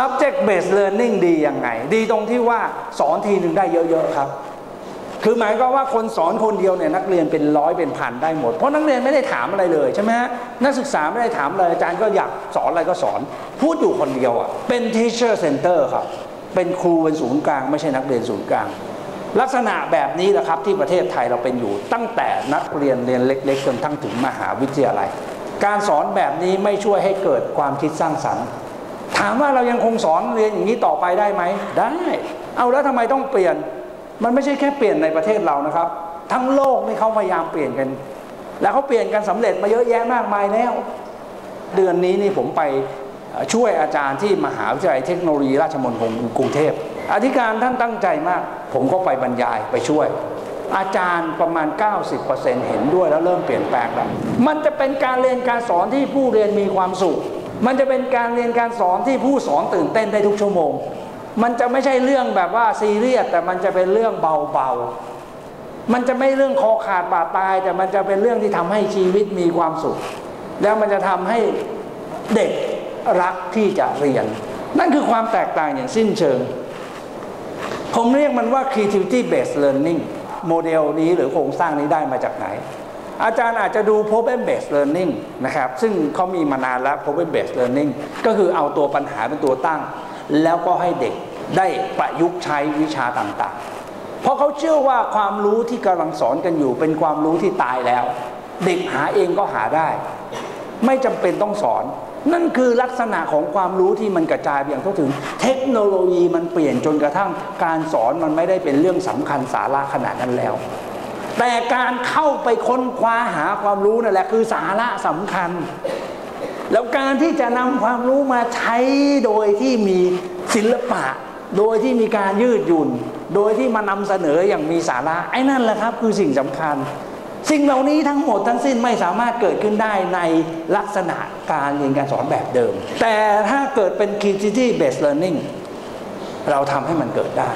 subject based learning ดียังไง ดีตรงที่ว่าสอนทีหนึ่งได้เยอะๆครับ คือหมายก็ว่าคนสอนคนเดียวเนี่ยนักเรียนเป็นร้อยเป็นพันได้หมด เพราะนักเรียนไม่ได้ถามอะไรเลยใช่ไหมฮะนักศึกษาไม่ได้ถามอะไรอาจารย์ก็อยากสอนอะไรก็สอน พูดอยู่คนเดียวอะเป็น teacher center ครับ เป็นครูเป็นศูนย์กลาง ไม่ใช่นักเรียนศูนย์กลาง ลักษณะแบบนี้แหละครับที่ประเทศไทยเราเป็นอยู่ ตั้งแต่นักเรียนเรียนเล็ก ๆ จนทั้งถึงมหาวิทยาลัย การสอนแบบนี้ไม่ช่วยให้เกิดความคิดสร้างสรรค์ ถามว่าเรายังคงสอนเรียนอย่างนี้ต่อไปได้ไหมได้ เอาแล้วทำไมต้องเปลี่ยน มันไม่ใช่แค่เปลี่ยนในประเทศเรานะครับ ทั้งโลกนี่เขาพยายามเปลี่ยนกัน แล้วเขาเปลี่ยนกันสำเร็จมาเยอะแยะมากมายแล้ว เดือนนี้นี่ผมไปช่วยอาจารย์ที่มหาวิทยาลัยเทคโนโลยีราชมงคลกรุงเทพอธิการท่านตั้งใจมาก ผมก็ไปบรรยายไปช่วย อาจารย์ประมาณ 90%เห็นด้วยแล้วเริ่มเปลี่ยนแปลงแล้วมันจะเป็นการเรียนการสอนที่ผู้เรียนมีความสุข มันจะเป็นการเรียนการสอนที่ผู้สอนตื่นเต้นได้ทุกชั่วโมง มันจะไม่ใช่เรื่องแบบว่าซีเรียสแต่มันจะเป็นเรื่องเบาๆ มันจะไม่เรื่องคอขาดบาดตาย แต่มันจะเป็นเรื่องที่ทำให้ชีวิตมีความสุข แล้วมันจะทำให้เด็กรักที่จะเรียน นั่นคือความแตกต่างอย่างสิ้นเชิง ผมเรียกมันว่า creativity based learning โมเดลนี้หรือโครงสร้างนี้ได้มาจากไหน อาจารย์อาจจะดู problem based learning นะครับ ซึ่งเขามีมานานแล้ว problem based learning ก็คือเอาตัวปัญหาเป็นตัวตั้ง แล้วก็ให้เด็กได้ประยุกต์ใช้วิชาต่างๆ เพราะเขาเชื่อว่าความรู้ที่กำลังสอนกันอยู่ เป็นความรู้ที่ตายแล้ว เด็กหาเองก็หาได้ ไม่จำเป็นต้องสอน นั่นคือลักษณะของความรู้ที่มันกระจายไปอย่างทั่วถึง เทคโนโลยีมันเปลี่ยนจนกระทั่งการสอนมันไม่ได้เป็นเรื่องสำคัญสาระขนาดนั้นแล้ว แต่การเข้าไปค้นคว้าหาความรู้นั่นแหละคือสาระสำคัญ แล้วการที่จะนำความรู้มาใช้โดยที่มีศิลปะ โดยที่มีการยืดหยุ่น โดยที่มานำเสนออย่างมีสาระไอ้นั่นแหละครับ คือสิ่งสำคัญ สิ่งเหล่านี้ทั้งหมดทั้งสิ้นไม่สามารถเกิดขึ้นได้ในลักษณะการเรียนการสอนแบบเดิม แต่ถ้าเกิดเป็น creativity based learning เราทำให้มันเกิดได้